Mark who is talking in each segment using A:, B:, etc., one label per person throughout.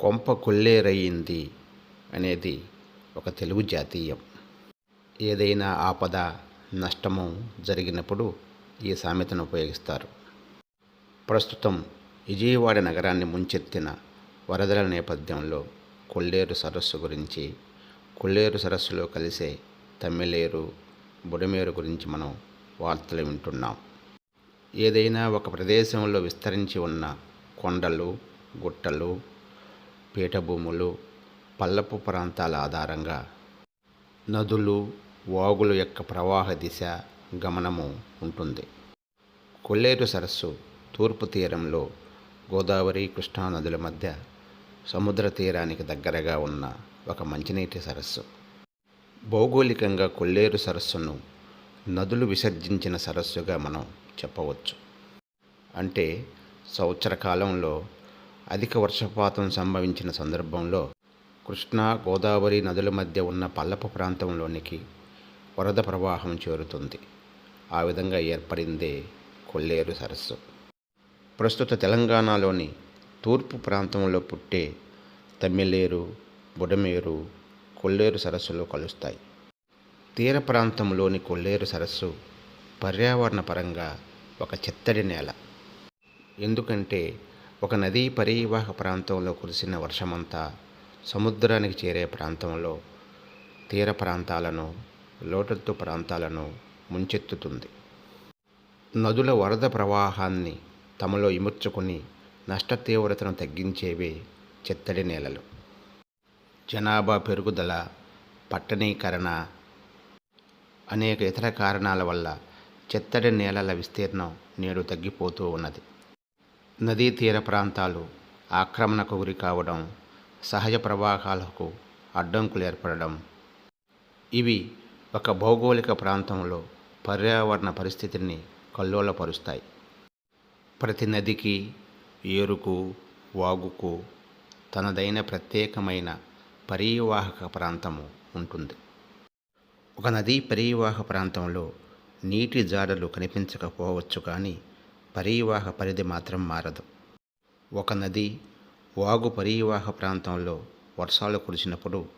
A: కొంప కొల్లేరయ్యింది అనేది ఒక తెలుగు జాతీయం. ఏదైనా ఆపద నష్టము జరిగినప్పుడు ఈ సామెతను ఉపయోగిస్తారు. ప్రస్తుతం విజయవాడ నగరాన్ని ముంచెత్తిన వరదల నేపథ్యంలో కొల్లేరు సరస్సు గురించి కొల్లేరు సరస్సులో కలిసే తమ్మిలేరు బుడమేరు గురించి మనం వార్తలు వింటున్నాం. ఏదైనా ఒక ప్రదేశంలో విస్తరించి ఉన్న కొండలు గుట్టలు పీఠభూములు పల్లపు ప్రాంతాల ఆధారంగా నదులు వాగుల యొక్క ప్రవాహ దిశ గమనము ఉంటుంది. కొల్లేరు సరస్సు తూర్పు తీరంలో గోదావరి కృష్ణా నదుల మధ్య సముద్ర తీరానికి దగ్గరగా ఉన్న ఒక మంచినీటి సరస్సు. భౌగోళికంగా కొల్లేరు సరస్సును నదులు విసర్జించిన సరస్సుగా మనం చెప్పవచ్చు. అంటే సంవత్సర కాలంలో అధిక వర్షపాతం సంభవించిన సందర్భంలో కృష్ణా గోదావరి నదుల మధ్య ఉన్న పల్లపు ప్రాంతంలోనికి వరద ప్రవాహం చేరుతుంది. ఆ విధంగా ఏర్పడిందే కొల్లేరు సరస్సు. ప్రస్తుత తెలంగాణలోని తూర్పు ప్రాంతంలో పుట్టే తమ్మిలేరు బుడమేరు కొల్లేరు సరస్సులో కలుస్తాయి. తీర ప్రాంతంలోని కొల్లేరు సరస్సు పర్యావరణ పరంగా ఒక చిత్తడి నేల. ఎందుకంటే ఒక నదీ పరీవాహక ప్రాంతంలో కురిసిన వర్షమంతా సముద్రానికి చేరే ప్రాంతంలో తీర ప్రాంతాలను లోటత్తు ప్రాంతాలను ముంచెత్తుతుంది. నదుల వరద ప్రవాహాన్ని తమలో ఇముర్చుకుని నష్ట తీవ్రతను తగ్గించేవి చిత్తడి నేలలు. జనాభా పెరుగుదల పట్టణీకరణ అనేక ఇతర కారణాల వల్ల చిత్తడి నేలల విస్తీర్ణం నేడు తగ్గిపోతూ ఉన్నది. నదీ తీర ప్రాంతాలు ఆక్రమణకు గురి కావడం సహజ ప్రవాహాలకు అడ్డంకులు ఏర్పడడం. ఇవి ఒక భౌగోళిక ప్రాంతంలో పర్యావరణ పరిస్థితిని కల్లోలపరుస్తాయి. ప్రతి నదికి ఏరుకు వాగుకు తనదైన ప్రత్యేకమైన పరీవాహక ప్రాంతము ఉంటుంది. ఒక నదీ పరీవాహక ప్రాంతంలో నీటి జాడలు కనిపించకపోవచ్చు కానీ పరీవాహ పరిధి మాత్రం మారదు. ఒక నది వాగు పరీవాహ ప్రాంతంలో వర్షాలు కురిసినప్పుడు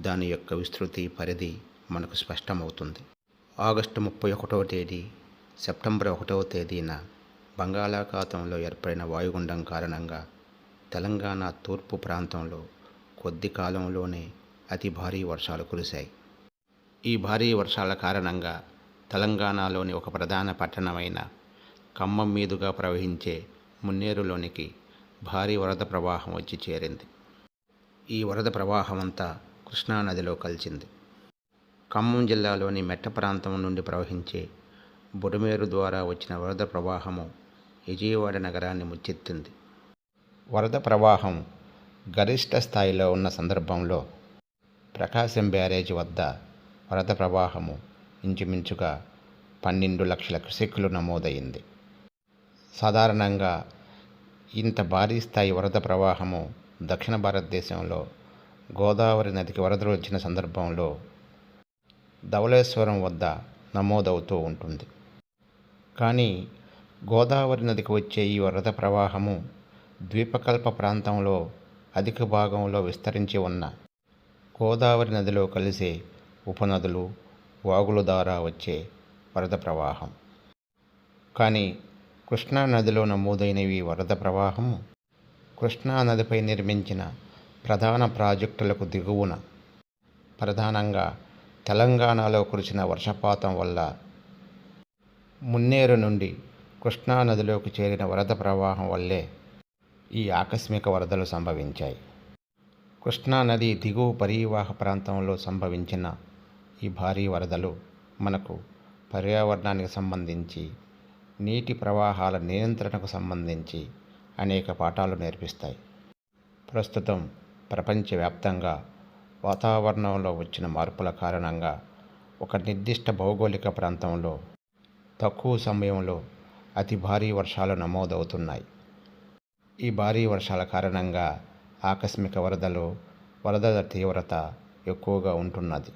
A: దాని యొక్క విస్తృతి పరిధి మనకు స్పష్టమవుతుంది. ఆగస్టు ముప్పై ఒకటవ తేదీ సెప్టెంబర్ ఒకటవ తేదీన బంగాళాఖాతంలో ఏర్పడిన వాయుగుండం కారణంగా తెలంగాణ తూర్పు ప్రాంతంలో కొద్ది కాలంలోనే అతి భారీ వర్షాలు కురిశాయి. ఈ భారీ వర్షాల కారణంగా తెలంగాణలోని ఒక ప్రధాన పట్టణమైన ఖమ్మం మీదుగా ప్రవహించే మున్నేరులోనికి భారీ వరద ప్రవాహం వచ్చి చేరింది. ఈ వరద ప్రవాహం అంతా కృష్ణానదిలో కలిసింది. ఖమ్మం జిల్లాలోని మెట్ట ప్రాంతం నుండి ప్రవహించే బుడమేరు ద్వారా వచ్చిన వరద ప్రవాహము విజయవాడ నగరాన్ని ముచ్చెత్తింది. వరద ప్రవాహం గరిష్ట స్థాయిలో ఉన్న సందర్భంలో ప్రకాశం బ్యారేజ్ వద్ద వరద ప్రవాహము ఇంచుమించుగా పన్నెండు లక్షల క్యూసెక్కులు నమోదైంది సాధారణంగా ఇంత భారీ స్థాయి వరద ప్రవాహము దక్షిణ భారతదేశంలో గోదావరి నదికి వరదలు వచ్చిన సందర్భంలో ధవళేశ్వరం వద్ద నమోదవుతూ ఉంటుంది. కానీ గోదావరి నదికి వచ్చే ఈ వరద ప్రవాహము ద్వీపకల్ప ప్రాంతంలో అధిక భాగంలో విస్తరించి ఉన్న గోదావరి నదిలో కలిసే ఉపనదులు వాగుల ద్వారా వచ్చే వరద ప్రవాహం. కానీ కృష్ణా నదిలో నమోదైనవి వరద ప్రవాహము కృష్ణా నదిపై నిర్మించిన ప్రధాన ప్రాజెక్టులకు దిగువన ప్రధానంగా తెలంగాణలో కురిసిన వర్షపాతం వల్ల మున్నేరు నుండి కృష్ణా నదిలోకి చేరిన వరద ప్రవాహం వల్లే ఈ ఆకస్మిక వరదలు సంభవించాయి. కృష్ణా నది దిగువ పరీవాహ ప్రాంతంలో సంభవించిన ఈ భారీ వరదలు మనకు పర్యావరణానికి సంబంధించి నీటి ప్రవాహాల నియంత్రణకు సంబంధించి అనేక పాఠాలు నేర్పిస్తాయి. ప్రస్తుతం ప్రపంచవ్యాప్తంగా వాతావరణంలో వచ్చిన మార్పుల కారణంగా ఒక నిర్దిష్ట భౌగోళిక ప్రాంతంలో తక్కువ సమయంలో అతి భారీ వర్షాలు నమోదవుతున్నాయి. ఈ భారీ వర్షాల కారణంగా ఆకస్మిక వరదలు వరదల తీవ్రత ఎక్కువగా ఉంటున్నది.